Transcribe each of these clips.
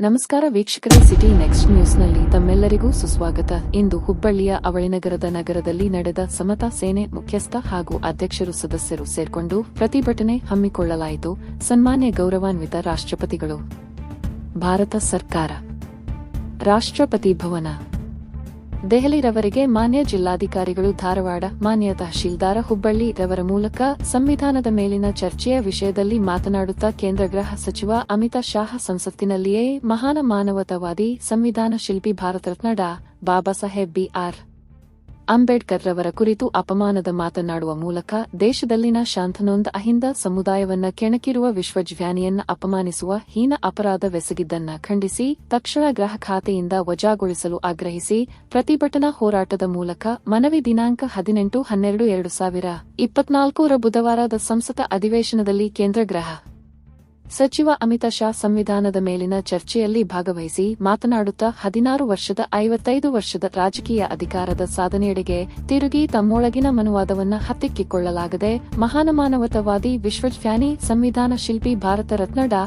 ನಮಸ್ಕಾರ ವೀಕ್ಷಕರೇ, city next ನ್ಯೂಸ್ನಲ್ಲಿ ತಮ್ಮೆಲ್ಲರಿಗೂ ಸುಸ್ವಾಗತ. ಇಂದು ಹುಬ್ಬಳ್ಳಿಯ ಅವಳಿನಗರದ ನಗರದಲ್ಲಿ ನಡೆದ ಸಮತಾ ಸೇನೆ ಮುಖ್ಯಸ್ಥ ಹಾಗೂ ಅಧ್ಯಕ್ಷರು ಸದಸ್ಯರು ಸೇರ್ಕೊಂಡು ಪ್ರತಿಭಟನೆ ಹಮ್ಮಿಕೊಳ್ಳಲಾಯಿತು. ಸನ್ಮಾನ್ಯ ಗೌರವಾನ್ವಿತ ರಾಷ್ಟ್ರಪತಿಗಳು. ಭಾರತ ಸರ್ಕಾರ. ರಾಷ್ಟ್ರಪತಿ ಭವನ. ದೆಹಲಿ ರವರಿಗೆ ಮಾನ್ಯ ಜಿಲ್ಲಾಧಿಕಾರಿಗಳು ಧಾರವಾಡ, ಮಾನ್ಯ ತಹಶೀಲ್ದಾರ ಹುಬ್ಬಳ್ಳಿ ರವರ ಮೂಲಕ ಸಂವಿಧಾನದ ಮೇಲಿನ ಚರ್ಚೆಯ ವಿಷಯದಲ್ಲಿ ಮಾತನಾಡುತ್ತಾ ಕೇಂದ್ರ ಗೃಹ ಸಚಿವ ಅಮಿತ್ ಶಾಹ ಸಂಸತ್ತಿನಲ್ಲಿಯೇ ಮಹಾನ ಮಾನವತಾವಾದಿ ಸಂವಿಧಾನ ಶಿಲ್ಪಿ ಭಾರತರತ್ನ ಡಾ. ಬಾಬಾ ಸಾಹೇಬ್ ಬಿಆರ್ ಅಂಬೇಡ್ಕರ್ ರವರ ಕುರಿತು ಅಪಮಾನದ ಮಾತನಾಡುವ ಮೂಲಕ ದೇಶದಲ್ಲಿನ ಶಾಂತನೊಂದ ಅಹಿಂದ ಸಮುದಾಯವನ್ನ ಕೆಣಕಿರುವ ವಿಶ್ವಜ್ಞಾನಿಯನ್ನ ಅಪಮಾನಿಸುವ ಹೀನ ಅಪರಾಧವೆಸಗಿದ್ದನ್ನ ಖಂಡಿಸಿ, ತಕ್ಷಣ ಗೃಹ ಖಾತೆಯಿಂದ ವಜಾಗೊಳಿಸಲು ಆಗ್ರಹಿಸಿ, ಪ್ರತಿಭಟನಾ ಹೋರಾಟದ ಮೂಲಕ ಮನವಿ ದಿನಾಂಕ ಹದಿನೆಂಟು ಹನ್ನೆರಡು ಎರಡು ಸಾವಿರ ಇಪ್ಪತ್ನಾಲ್ಕರ ಬುಧವಾರದ ಸಂಸತ ಅಧಿವೇಶನದಲ್ಲಿ ಕೇಂದ್ರ ಗೃಹ ಸಚಿವ ಅಮಿತ್ ಶಾ ಸಂವಿಧಾನದ ಮೇಲಿನ ಚರ್ಚೆಯಲ್ಲಿ ಭಾಗವಹಿಸಿ ಮಾತನಾಡುತ್ತಾ ಹದಿನಾರು ವರ್ಷದ ಐವತ್ತೈದು ವರ್ಷದ ರಾಜಕೀಯ ಅಧಿಕಾರದ ಸಾಧನೆಯಡೆಗೆ ತಿರುಗಿ ತಮ್ಮೊಳಗಿನ ಮನುವಾದವನ್ನು ಹತ್ತಿಕ್ಕಿಕೊಳ್ಳಲಾಗದೆ ಮಹಾನಮಾನವತವಾದಿ ವಿಶ್ವಜ್ಞಾನಿ ಸಂವಿಧಾನ ಶಿಲ್ಪಿ ಭಾರತ ರತ್ನ ಡಾ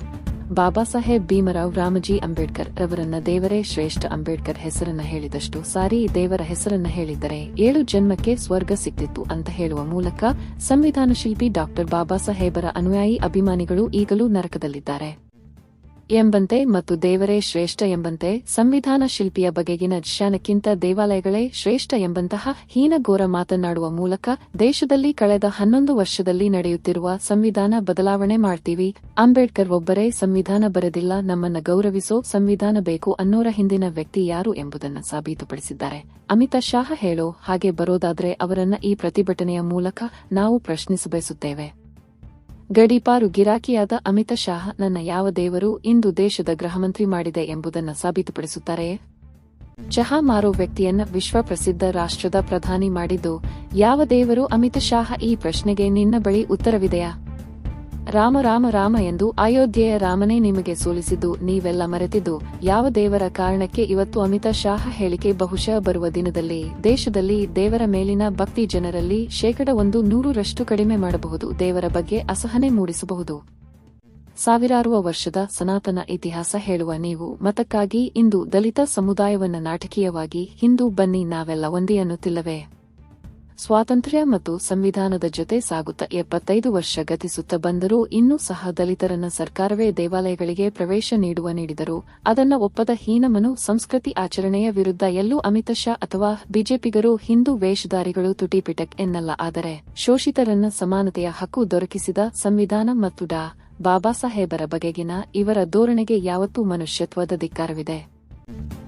ಬಾಬಾ ಸಾಹೇಬ್ ಭೀಮರಾವ್ ರಾಮಜಿ ಅಂಬೇಡ್ಕರ್ ರವರನ್ನ ದೇವರೇ ಶ್ರೇಷ್ಠ ಅಂಬೇಡ್ಕರ್ ಹೆಸರನ್ನ ಹೇಳಿದಷ್ಟು ಸಾರಿ ದೇವರ ಹೆಸರನ್ನ ಹೇಳಿದ್ದರೆ ಏಳು ಜನ್ಮಕ್ಕೆ ಸ್ವರ್ಗ ಸಿಕ್ತಿತ್ತು ಅಂತ ಹೇಳುವ ಮೂಲಕ ಸಂವಿಧಾನ ಶಿಲ್ಪಿ ಡಾಕ್ಟರ್ ಬಾಬಾ ಸಾಹೇಬರ ಅನುಯಾಯಿ ಅಭಿಮಾನಿಗಳು ಈಗಲೂ ನರಕದಲ್ಲಿದ್ದಾರೆ. ಎಂಬಂತೆ ಮತ್ತು ದೇವರೇ ಶ್ರೇಷ್ಠ ಎಂಬಂತೆ ಸಂವಿಧಾನ ಶಿಲ್ಪಿಯ ಬಗೆಗಿನ ಜ್ಞಾನಕ್ಕಿಂತ ದೇವಾಲಯಗಳೇ ಶ್ರೇಷ್ಠ ಎಂಬಂತಹ ಹೀನಘೋರ ಮಾತನಾಡುವ ಮೂಲಕ ದೇಶದಲ್ಲಿ ಕಳೆದ ಹನ್ನೊಂದು ವರ್ಷದಲ್ಲಿ ನಡೆಯುತ್ತಿರುವ ಸಂವಿಧಾನ ಬದಲಾವಣೆ ಮಾಡ್ತೀವಿ. ಅಂಬೇಡ್ಕರ್ ಒಬ್ಬರೇ ಸಂವಿಧಾನ ಬರೆದಿಲ್ಲ, ನಮ್ಮನ್ನ ಗೌರವಿಸೋ ಸಂವಿಧಾನ ಬೇಕು ಅನ್ನೋರ ಹಿಂದಿನ ವ್ಯಕ್ತಿ ಯಾರು ಎಂಬುದನ್ನ ಸಾಬೀತುಪಡಿಸಿದ್ದಾರೆ. ಅಮಿತ್ ಶಾಹ ಹೇಳೋ ಹಾಗೆ ಬರೋದಾದ್ರೆ ಅವರನ್ನ ಈ ಪ್ರತಿಭಟನೆಯ ಮೂಲಕ ನಾವು ಪ್ರಶ್ನಿಸಬಯಸುತ್ತೇವೆ. ಗಡೀಪಾರು ಗಿರಾಕಿಯಾದ ಅಮಿತ್ ಶಾಹ ನನ್ನ ಯಾವ ದೇವರು ಇಂದು ದೇಶದ ಗೃಹಮಂತ್ರಿ ಮಾಡಿದೆ ಎಂಬುದನ್ನು ಸಾಬೀತುಪಡಿಸುತ್ತಾರೆಯೇ ಚಹಾ ಮಾರೋ ವ್ಯಕ್ತಿಯನ್ನ ವಿಶ್ವಪ್ರಸಿದ್ಧ ರಾಷ್ಟ್ರದ ಪ್ರಧಾನಿ ಮಾಡಿದ್ದು ಯಾವ ದೇವರು ಅಮಿತ್ ಶಾಹ ಈ ಪ್ರಶ್ನೆಗೆ ನಿನ್ನ ಬಳಿ ಉತ್ತರವಿದೆಯಾ? ರಾಮ ರಾಮ ರಾಮ ಎಂದು ಅಯೋಧ್ಯೆಯ ರಾಮನೇ ನಿಮಗೆ ಸೋಲಿಸಿದ್ದು, ನೀವೆಲ್ಲ ಮರೆತಿದ್ದು. ಯಾವ ದೇವರ ಕಾರಣಕ್ಕೆ ಇವತ್ತು ಅಮಿತ್ ಶಾಹ ಹೇಳಿಕೆ ಬಹುಶಃ ಬರುವ ದಿನದಲ್ಲಿ? ದೇಶದಲ್ಲಿ ದೇವರ ಮೇಲಿನ ಭಕ್ತಿ ಜನರಲ್ಲಿ ಶೇಕಡ ಒಂದು ನೂರರಷ್ಟು ಕಡಿಮೆ ಮಾಡಬಹುದು. ದೇವರ ಬಗ್ಗೆ ಅಸಹನೆ ಮೂಡಿಸಬಹುದು. ಸಾವಿರಾರು ವರ್ಷದ ಸನಾತನ ಇತಿಹಾಸ ಹೇಳುವ ನೀವು ಮತಕ್ಕಾಗಿ ಇಂದು ದಲಿತ ಸಮುದಾಯವನ್ನ ನಾಟಕೀಯವಾಗಿ ಹಿಂದೂ ಬನ್ನಿ ನಾವೆಲ್ಲ ಒಂದಿಯನ್ನು ಅನ್ನುತ್ತಿಲ್ಲವೇ ಸ್ವಾತಂತ್ರ್ಯ ಮತ್ತು ಸಂವಿಧಾನದ ಜೊತೆ ಸಾಗುತ್ತಾ ಎಪ್ಪತ್ತೈದು ವರ್ಷ ಗತಿಸುತ್ತ ಬಂದರೂ ಇನ್ನೂ ಸಹ ದಲಿತರನ್ನ ಸರ್ಕಾರವೇ ದೇವಾಲಯಗಳಿಗೆ ಪ್ರವೇಶ ನೀಡುವ ನೀಡಿದರು ಅದನ್ನ ಒಪ್ಪದ ಹೀನಮನು ಸಂಸ್ಕೃತಿ ಆಚರಣೆಯ ವಿರುದ್ಧ ಎಲ್ಲೂ ಅಮಿತ್ ಶಾ ಅಥವಾ ಬಿಜೆಪಿಗರು ಹಿಂದೂ ವೇಷಧಾರಿಗಳು ತುಟಿಪಿಟಕ್ ಎನ್ನಲ್ಲ. ಆದರೆ ಶೋಷಿತರನ್ನ ಸಮಾನತೆಯ ಹಕ್ಕು ದೊರಕಿಸಿದ ಸಂವಿಧಾನ ಮತ್ತು ಡಾ. ಬಾಬಾ ಸಾಹೇಬರ ಬಗೆಗಿನ ಇವರ ಧೋರಣೆಗೆ ಯಾವತ್ತೂ ಮನುಷ್ಯತ್ವದ ಧಿಕ್ಕಾರವಿದೆ.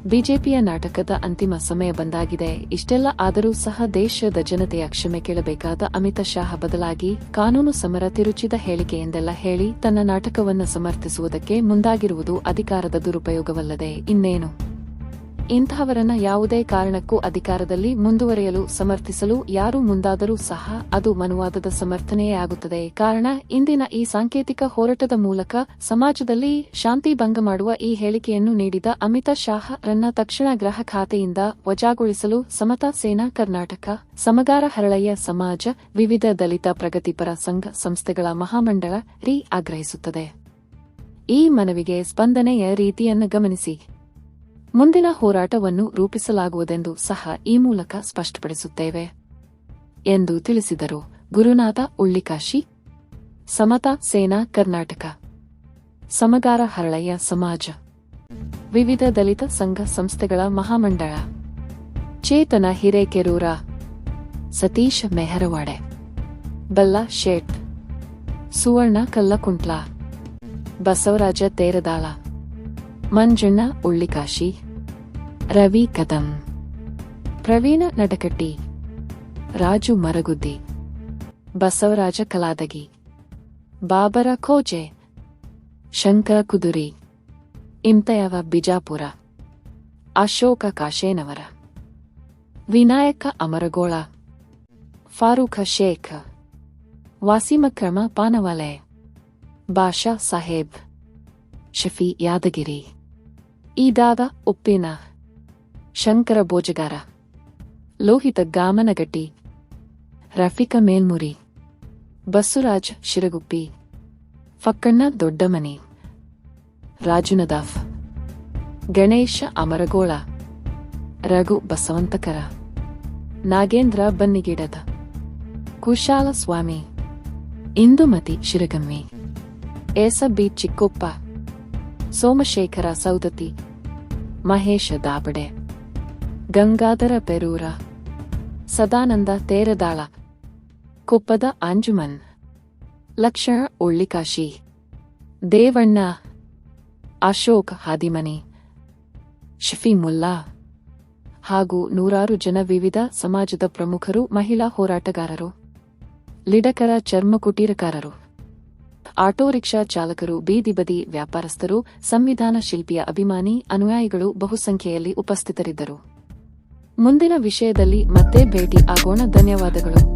ಬಿಜೆಪಿಯ ನಾಟಕದ ಅಂತಿಮ ಸಮಯ ಬಂದಾಗಿದೆ. ಇಷ್ಟೆಲ್ಲ ಆದರೂ ಸಹ ದೇಶದ ಜನತೆಯ ಕ್ಷಮೆ ಕೇಳಬೇಕಾದ ಅಮಿತ್ ಶಾಹ ಬದಲಾಗಿ ಕಾನೂನು ಸಮರ ತಿರುಚಿದ ಹೇಳಿಕೆ ಹೇಳಿ ತನ್ನ ನಾಟಕವನ್ನು ಸಮರ್ಥಿಸುವುದಕ್ಕೆ ಮುಂದಾಗಿರುವುದು ಅಧಿಕಾರದ ದುರುಪಯೋಗವಲ್ಲದೆ ಇನ್ನೇನು? ಇಂತಹವರನ್ನ ಯಾವುದೇ ಕಾರಣಕ್ಕೂ ಅಧಿಕಾರದಲ್ಲಿ ಮುಂದುವರೆಯಲು ಸಮರ್ಥಿಸಲು ಯಾರು ಮುಂದಾದರೂ ಸಹ ಅದು ಮನುವಾದದ ಸಮರ್ಥನೆಯೇ ಆಗುತ್ತದೆ. ಕಾರಣ, ಇಂದಿನ ಈ ಸಾಂಕೇತಿಕ ಹೋರಾಟದ ಮೂಲಕ ಸಮಾಜದಲ್ಲಿ ಶಾಂತಿ ಭಂಗ ಮಾಡುವ ಈ ಹೇಳಿಕೆಯನ್ನು ನೀಡಿದ ಅಮಿತ್ ಶಾಹ ರನ್ನ ತಕ್ಷಣ ಗೃಹ ಖಾತೆಯಿಂದ ವಜಾಗೊಳಿಸಲು ಸಮತಾ ಸೇನಾ ಕರ್ನಾಟಕ, ಸಮಗಾರ ಹರಳಯ್ಯ ಸಮಾಜ, ವಿವಿಧ ದಲಿತ ಪ್ರಗತಿಪರ ಸಂಘ ಸಂಸ್ಥೆಗಳ ಮಹಾಮಂಡಳ ರೀ ಆಗ್ರಹಿಸುತ್ತದೆ. ಈ ಮನವಿಗೆ ಸ್ಪಂದನೆಯ ರೀತಿಯನ್ನು ಗಮನಿಸಿ. ಮುಂದಿನ ಹೋರಾಟವನ್ನು ರೂಪಿಸಲಾಗುವುದೆಂದು ಸಹ ಈ ಮೂಲಕ ಸ್ಪಷ್ಟಪಡಿಸುತ್ತೇವೆ ಎಂದು ತಿಳಿಸಿದರು ಗುರುನಾಥ ಉಳ್ಳಿಕಾಶಿ, ಸಮತಾ ಸೇನಾ ಕರ್ನಾಟಕ, ಸಮಗಾರ ಹರಳಯ್ಯ ಸಮಾಜ, ವಿವಿಧ ದಲಿತ ಸಂಘ ಸಂಸ್ಥೆಗಳ ಮಹಾಮಂಡಳ, ಚೇತನ ಹಿರೇಕೆರೂರ, ಸತೀಶ್ ಮೆಹರವಾಡೆ, ಬಲ್ಲ ಶೇಟ್, ಸುವರ್ಣ ಕಲ್ಲಕುಂಟ್ಲ, ಬಸವರಾಜ ತೇರದಾಳ, ಮಂಜಣ್ಣ ಉಳ್ಳಿಕಾಶಿ. ರವಿ ಕದಂ. ಪ್ರವೀಣ ನಡಕಟ್ಟಿ. ರಾಜು ಮರಗುದ್ದಿ. ಬಸವರಾಜ ಕಲಾದಗಿ. ಬಾಬರ ಖೋಜೆ. ಶಂಕರ ಕುದುರಿ. ಇಂತಯವ ಬಿಜಾಪುರ. ಅಶೋಕ ಕಾಶೇನವರ. ವಿನಾಯಕ ಅಮರಗೋಳ. ಫಾರೂಖ ಶೇಖ್. ವಾಸಿಮಕ್ರಮ ಪಾನವಾಲೆ. ಬಾಷಾ ಸಾಹೇಬ್. ಶಫಿ ಯಾದಗಿರಿ. ಈದಾದ ಉಪ್ಪಿನ. ಶಂಕರ ಬೋಜಗಾರ ಲೋಹಿತ ಗಾಮನಗಟ್ಟಿ. ರಫಿಕ ಮೇಲ್ಮುರಿ. ಬಸ್ಸುರಾಜ್ ಶಿರಗುಪ್ಪಿ. ಫಕ್ಕಣ್ಣ ದೊಡ್ಡಮನಿ. ರಾಜುನದಾಫ್. ಗಣೇಶ ಅಮರಗೋಳ. ರಘು ಬಸವಂತಕರ. ನಾಗೇಂದ್ರ ಬನ್ನಿಗಿಡದ. ಕುಶಾಲ ಸ್ವಾಮಿ. ಇಂದುಮತಿ ಶಿರಗಮ್ಮಿ ಏಸಬಿ ಚಿಕ್ಕೊಪ್ಪ. ಸೋಮಶೇಖರ ಸೌದತಿ. ಮಹೇಶ ದಾಬಡೆ. ಗಂಗಾಧರ ಪೆರೂರ ಸದಾನಂದ ತೇರದಾಳ, ಕೊಪ್ಪದ ಅಂಜುಮನ್ ಲಕ್ಷ್ಮಣ ಒಳ್ಳಿಕಾಶಿ, ದೇವಣ್ಣ, ಅಶೋಕ್ ಹಾದಿಮನಿ, ಶಫಿ ಮುಲ್ಲಾ ಹಾಗೂ ನೂರಾರು ಜನ ವಿವಿಧ ಸಮಾಜದ ಪ್ರಮುಖರು, ಮಹಿಳಾ ಹೋರಾಟಗಾರರು, ಲಿಡಕರ ಚರ್ಮ ಕುಟೀರಕಾರರು ಆಟೋ ರಿಕ್ಷಾ ಚಾಲಕರು, ಬೀದಿ ಬದಿ ವ್ಯಾಪಾರಸ್ಥರು, ಸಂವಿಧಾನ ಶಿಲ್ಪಿಯ ಅಭಿಮಾನಿ, ಅನುಯಾಯಿಗಳು ಬಹುಸಂಖ್ಯೆಯಲ್ಲಿ ಉಪಸ್ಥಿತರಿದ್ದರು. ಮುಂದಿನ ವಿಷಯದಲ್ಲಿ ಮತ್ತೆ ಭೇಟಿ ಆಗೋಣ. ಧನ್ಯವಾದಗಳು.